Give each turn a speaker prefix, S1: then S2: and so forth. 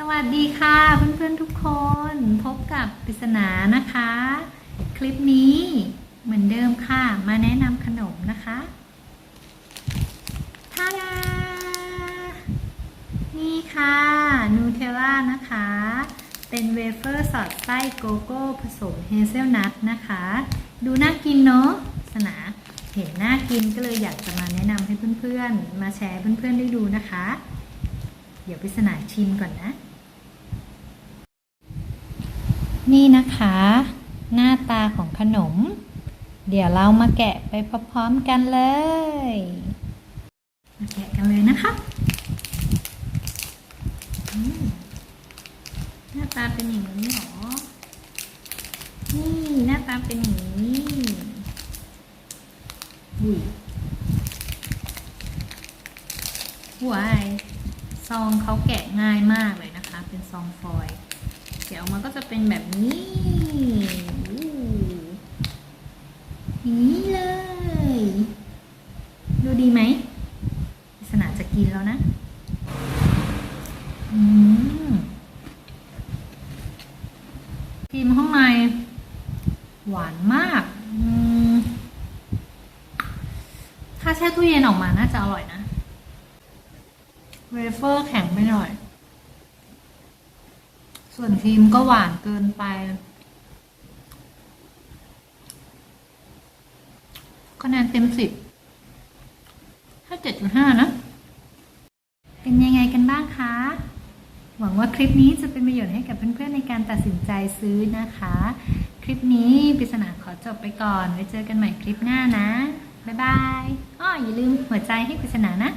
S1: สวัสดีค่ะเพื่อนๆทุกคนพบกับปริศนานะคะ คลิปนี้เหมือนเดิมค่ะ มาแนะนำขนมนะคะทาดานี่ค่ะนูเทลล่านะคะ เป็นเวเฟอร์สอดไส้โกโก้ผสมเฮเซลนัทนะคะ ดูน่ากินเนาะสนาเห็นน่ากินก็เลยอยากจะมาแนะนำให้เพื่อนๆ มาแชร์เพื่อนๆได้ดูนะคะ เดี๋ยวปริศนาชิมก่อนนะ นี่นะคะ หน้าตาของขนม เดี๋ยวเรามาแกะไปพร้อมๆกันเลย มาแกะกันเลยนะคะหน้าตาเป็นอย่างนี้หรอ นี่หน้าตาเป็นอย่างนี้อุ้ยหวาย ซองเขาแกะง่ายมากเลยนะคะ เป็นซองฟอยล์แกะออกมาก็จะเป็นแบบนี้อย่างนี้เลย ดูดีไหมปริศนาจะกินแล้วนะอืมครีมข้างในหวานมากอืมถ้าแช่ตู้เย็นออกมาน่าจะอร่อยนะ เวเฟอร์แข็งไปหน่อย ส่วนครีมก็หวานเกินไป คะแนนเต็มสิบให้เจ็ดจุดห้านะ เป็นยังไงกันบ้างคะ หวังว่าคลิปนี้จะเป็นประโยชน์ให้กับเพื่อนๆในการตัดสินใจซื้อนะคะ คลิปนี้ปริศนาขอจบไปก่อน ไว้เจอกันใหม่คลิปหน้านะ บ๊ายบาย อ้ออย่าลืมหัวใจให้ปริศนานะ